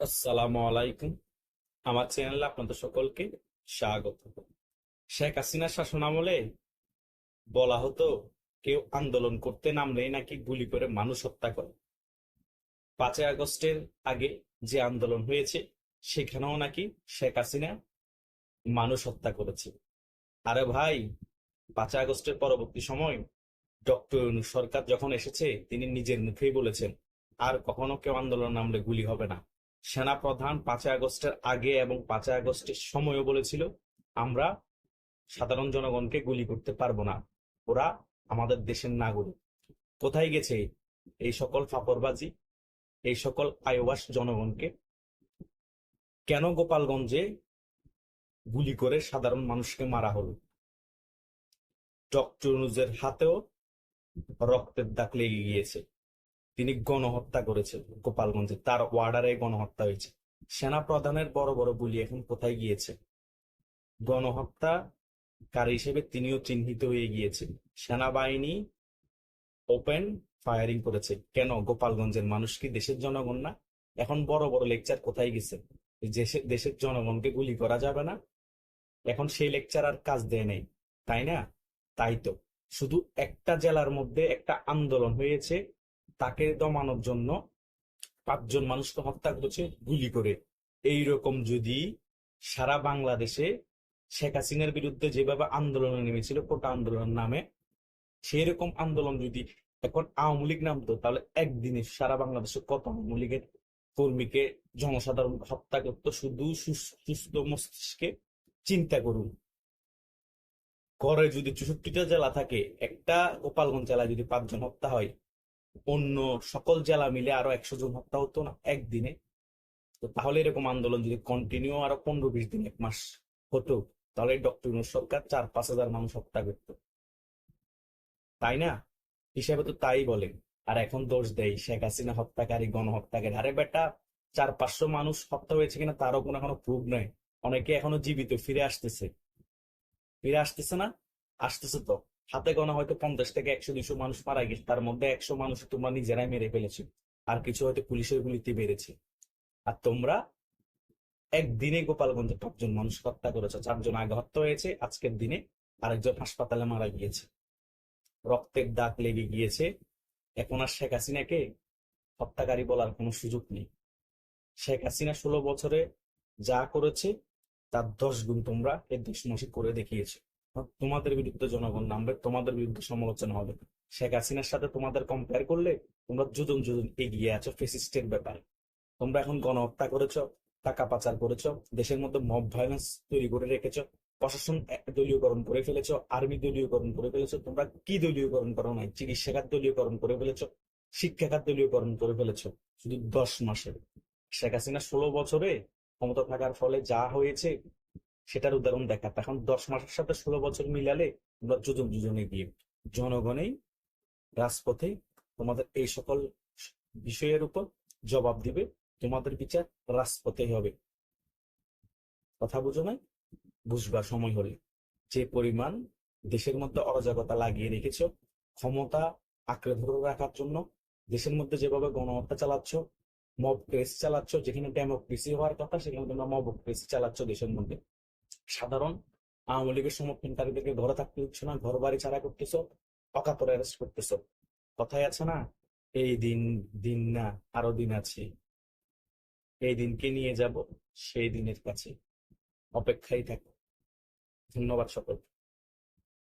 আসসালামু আলাইকুম। আমার চ্যানেলে আপনাদের সকলকে স্বাগত। শেখ হাসিনার শাসনামলে বলা হতো, কেউ আন্দোলন করতে নামলেই নাকি গুলি করে মানুষ হত্যা করে। পাঁচই আগস্টের আগে যে আন্দোলন হয়েছে, সেখানেও নাকি শেখ হাসিনা মানুষ হত্যা করেছে। আরে ভাই, পাঁচই আগস্টের পরবর্তী সময় ডক্টর সরকার যখন এসেছে, তিনি নিজের মুখেই বলেছেন, আর কখনো কেউ আন্দোলন নামলে গুলি হবে না। সেনা প্রধান পাঁচই আগস্টের আগে এবং পাঁচই আগস্টের সময়ও বলেছিল, আমরা সাধারণ জনগণকে গুলি করতে পারব না। ওরা আমাদের দেশের নাগরিক। কোথায় গেছে এই সকল ফাপরবাজি এই সকল আয়োবাস জনগণকে? কেন গোপালগঞ্জে গুলি করে সাধারণ মানুষকে মারা হলো? ডক্টর হাতেও রক্তের দাগ লেগে গিয়েছে। তিনি গণহত্যা করেছেন গোপালগঞ্জে। তার ওয়ার্ডারে গণহত্যা হয়েছে। সেনা প্রধানের বড় বড় গুলি এখন কোথায় গিয়েছে? গণহত্যা কার হিসেবে তিনিও চিহ্নিত হয়ে গিয়েছেন। সেনাবাহিনী ওপেন ফায়ারিং করেছে। কেন? গোপালগঞ্জের মানুষ কি দেশের জনগণ না? এখন বড় বড় লেকচার কোথায় গেছে? দেশের দেশের জনগণকে গুলি করা যাবে না? এখন সেই লেকচার আর কাজ দেয় নেই। তাই না? তাই তো। শুধু একটা জেলার মধ্যে একটা আন্দোলন হয়েছে। তাকে দমানোর জন্য পাঁচজন মানুষকে হত্যা করেছে, গুলি করে। এই রকম যদি সারা বাংলাদেশে শেখ হাসিনার বিরুদ্ধে যেভাবে আন্দোলনে নেমেছিল, কোটা আন্দোলনের নামে সেই রকম আন্দোলন যদি এখন আওয়ামী লীগ নামতো, তাহলে একদিনে সারা বাংলাদেশে কত আওয়ামী লীগের কর্মীকে জনসাধারণ হত্যা করতো? শুধু সুস- সুস্থ মস্তিষ্কে চিন্তা করুন। করে যদি চৌষট্টিটা জেলা থাকে, একটা গোপালগঞ্জ জেলায় যদি পাঁচজন হত্যা হয় অন্য সকল জেলা মিলে আরও একশো জন হত্যা হতো না একদিনে। তো তাহলে এরকম আন্দোলন যদি কন্টিনিউ আরও পনেরো বিশ দিন, এক মাস হতো, তাহলে ডক্টর ইউনূস সরকার চার পাঁচ হাজার মানুষ হত্যা করতো। তাই না? হিসাবে তো তাই বলে। আর এখন দোষ দেয়, শেখ হাসিনা হত্যাকারী, গণহত্যাকারী। আরে বেটা, চার পাঁচশো মানুষ হত্যা হয়েছে কিনা তারও কোনো এখনও প্রুভ নয় অনেকে এখনও জীবিত, ফিরে আসতেছে। ফিরে আসতেছে না? আসতেছে তো। হাতে গোনা হয়তো পঞ্চাশ থেকে একশো দুশো মানুষ মারা গেছে, তার মধ্যে একশো মানুষ তোমরা নিজেরাই মেরে ফেলেছো, আর কিছু হয়তো পুলিশের গুলিতে মেরেছে। আর তোমরা একদিনে গোপালগঞ্জে পাঁচজন মানুষ হত্যা করেছে, চারজন আগে হত্যা হয়েছে, আজকের দিনে আরেকজন হাসপাতালে মারা গিয়েছে। রক্তের দাগ লেগে গিয়েছে। এখন আর শেখ হাসিনাকে হত্যাকারী বলার কোনো সুযোগ নেই। শেখ হাসিনা ষোলো বছরে যা করেছে, তার দশ গুণ তোমরা এই দশ করে দেখিয়েছো। তোমাদের বিরুদ্ধে জনগণ নামবে, তোমাদের বিরুদ্ধে সমালোচনা হবে। শেখ হাসিনার সাথে তোমাদের কম্পেয়ার করলে তোমরা যোজন যোজন এগিয়ে আছো ফেসিস্টের ব্যাপারে। তোমরা এখন গণহত্যা করেছ, টাকা পাচার করেছ, দেশের মধ্যে মব ভায়োলেন্স তৈরি করে রেখেছো, প্রশাসন দলীয়করণ করে ফেলেছো আর্মি দলীয়করণ করে ফেলেছো, তোমরা কি দলীয়করণ করো নাই? চিকিৎসা খাত দলীয়করণ করে ফেলেছো শিক্ষা খাত দলীয়করণ করে ফেলেছো, শুধু দশ মাসে। শেখ হাসিনা ষোলো বছরে ক্ষমতা থাকার ফলে যা হয়েছে সেটার উদাহরণ দেখা এখন দশ মাসের সাথে ষোলো বছর মিলালে তোমরা যোজন যোজনে গিয়ে জনগণেই, রাজপথে তোমাদের এই সকল বিষয়ের উপর জবাব দিবে, তোমাদের বিচার রাজপথেই হবে। কথা বুঝো নাই? বুঝবার সময় হলে। যে পরিমাণ দেশের মধ্যে অরাজকতা লাগিয়ে রেখেছ, ক্ষমতা আঁকড়ে ধরে রাখার জন্য দেশের মধ্যে যেভাবে গণহত্যা চালাচ্ছ মব ক্রেস চালাচ্ছ, যেখানে ডেমোক্রেসি হওয়ার কথা, সেখানে তোমরা মব ক্রেসি চালাচ্ছ দেশের মধ্যে। সাধারণ আওয়ামী লীগের সমর্থনকারীদেরকে ঘরে থাকতে হচ্ছে না, ঘর বাড়ি ছাড়া করতেছ অকাতরে অ্যারেস্ট করতেছ। কথাই আছে না, এই দিন দিন না, আরও দিন আছে। এই দিনকে নিয়ে যাব? সেই দিনের কাছে। অপেক্ষাই থাকো। ধন্যবাদ সকলকে।